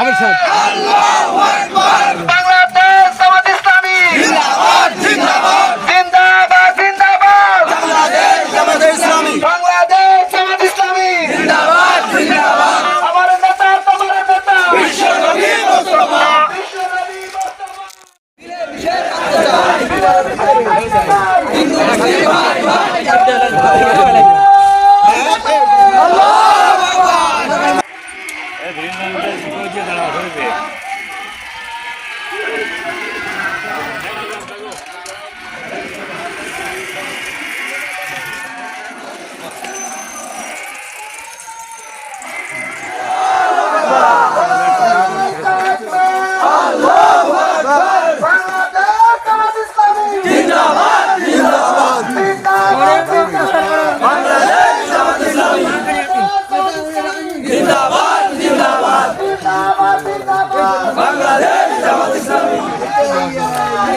আমির সাহেব আল্লাহু আকবার বাংলাদেশ জামাত ইসলামী জিন্দাবাদ জিন্দাবাদ জিন্দাবাদ জিন্দাবাদ বাংলাদেশ জামাত ইসলামী বাংলাদেশ জামাত ইসলামী জিন্দাবাদ জিন্দাবাদ আমার নেতা তোমার নেতা বিশ্ব নবী মুস্তাফা বিশ্ব নবী মুস্তাফা দিলে বিশেষ আন্তর্জাতিক হিন্দু মুসলিম ভাই ভাই দাঁড়া হইবে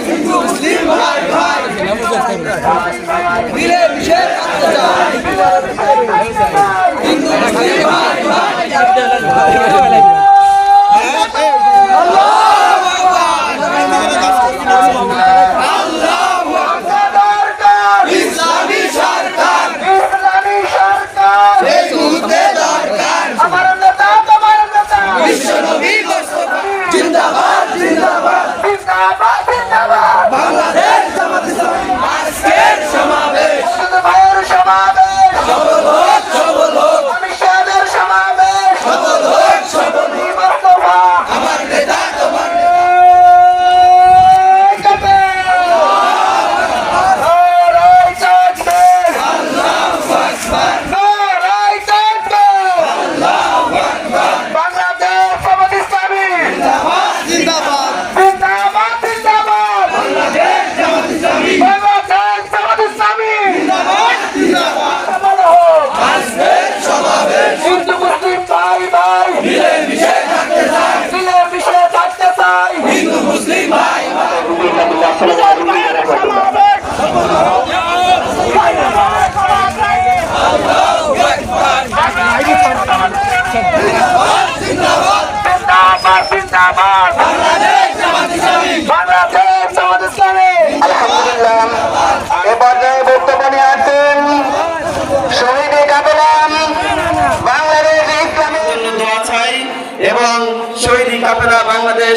হিন্দু মুসলিম ভাই ভাই মিলে মিশে থাকতে চাই হিন্দু মুসলিম ভাই ভাই Never!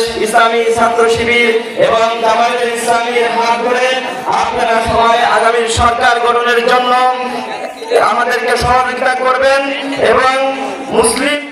বাংলাদেশ ইসলামী ছাত্র শিবির এবং জামায়াত ইসলামীর হাত ধরে আপনারা সবাই আগামী সরকার গঠনের জন্য আমাদেরকে সহযোগিতা করবেন এবং মুসলিম